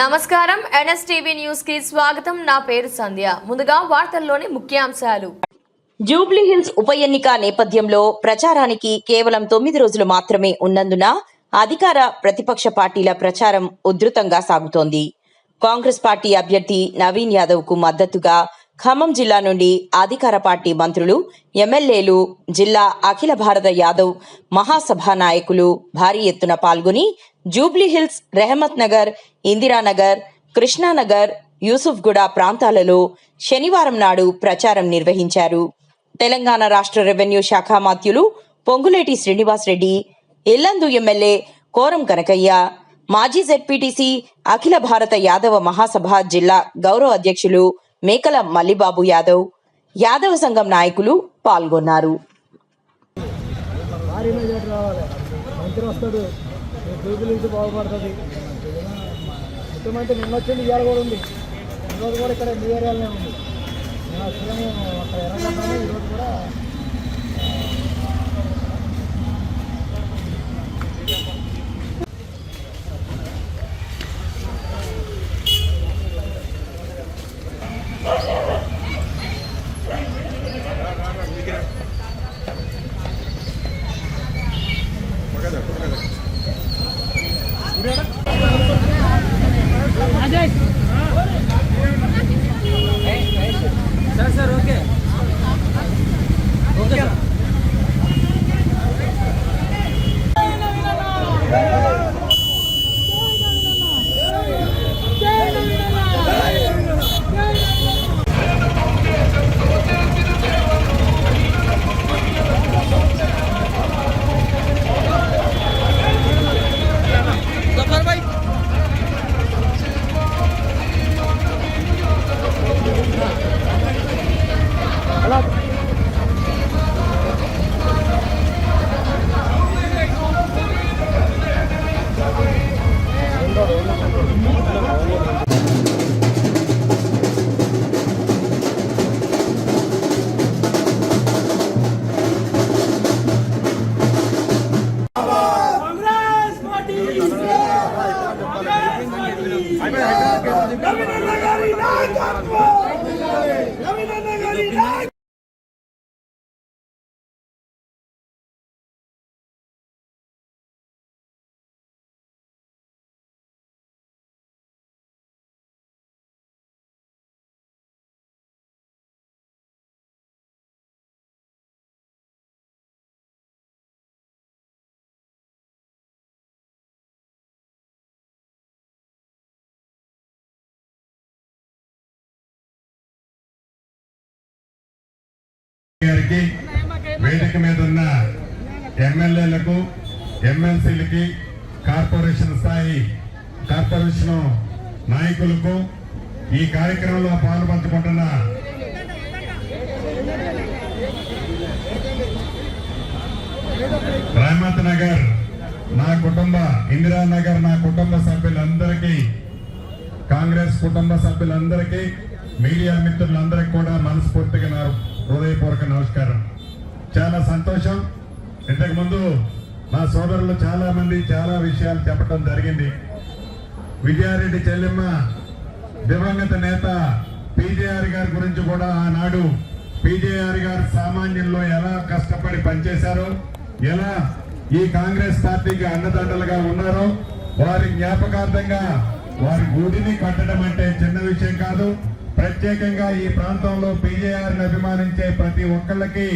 నమస్కారం. ఎన్ఎస్టీవీ న్యూస్కి స్వాగతం. నా పేరు సంధ్య. ముందుగా వార్తల్లోని ముఖ్యాంశాలు. జూబ్లీ హిల్స్ ఉప ఎన్నిక నేపథ్యంలో ప్రచారానికి కేవలం తొమ్మిది రోజులు మాత్రమే ఉన్నందున అధికార ప్రతిపక్ష పార్టీల ప్రచారం ఉధృతంగా సాగుతోంది. కాంగ్రెస్ పార్టీ అభ్యర్థి నవీన్ యాదవ్కు మద్దతుగా ఖమ్మం జిల్లా నుండి అధికార పార్టీ మంత్రులు ఎమ్మెల్యేలు జిల్లా అఖిల భారత యాదవ్ మహాసభ నాయకులు భారీ ఎత్తున పాల్గొని జూబ్లీహిల్స్ రెహమత్ నగర్ ఇందిరానగర్ కృష్ణానగర్ యూసుఫ్గూడ ప్రాంతాలలో శనివారం నాడు ప్రచారం నిర్వహించారు. తెలంగాణ రాష్ట్ర రెవెన్యూ శాఖ మాత్యులు పొంగులేటి శ్రీనివాసరెడ్డి ఇల్లందు ఎమ్మెల్యే కోరం కనకయ్య మాజీ జెడ్పీటీసీ అఖిల భారత యాదవ మహాసభ జిల్లా గౌరవ అధ్యక్షులు మేకల మల్లిబాబు యాదవ్ యాదవ సంఘం నాయకులు పాల్గొన్నారు. ముఖ్యమంత్రి నిన్న వచ్చింది ఇవాళ కూడా ఉంది ఈరోజు కూడా ఇక్కడ మీ ఏరియాలోనే ఉంది అక్కడ ఎర్రగడ్డలో ఈరోజు కూడా గారికి వేదిక మీద ఉన్న ఎమ్మెల్యేలకు ఎమ్మెల్సీలకి కార్పొరేషన్ స్థాయి కార్పొరేషన్ నాయకులకు ఈ కార్యక్రమంలో పాల్పంచుకుంటున్న రామత్ నగర్ నా కుటుంబ ఇందిరానగర్ నా కుటుంబ సభ్యులందరికీ కాంగ్రెస్ కుటుంబ సభ్యులందరికీ మీడియా మిత్రులందరికీ కూడా మనస్ఫూర్తిగా హృదయపూర్వక నమస్కారం. చాలా సంతోషం. ఇంతకు ముందు మా సోదరులు చాలా మంది చాలా విషయాలు చెప్పడం జరిగింది. విజయారెడ్డి చెల్లెమ్మ దివంగత నేత పీజేఆర్ గారి గురించి కూడా ఆనాడు పీజేఆర్ గారు సామాన్యంలో ఎలా కష్టపడి పనిచేశారో ఎలా ఈ కాంగ్రెస్ పార్టీకి అన్నదండలుగా ఉన్నారో వారి జ్ఞాపకార్థంగా వారి గుడిని కట్టడం అంటే చిన్న విషయం కాదు. ప్రత్యేకంగా ఈ ప్రాంతంలో పీజేఆర్ అభిమానించే ప్రతి ఒక్కళ్ళకి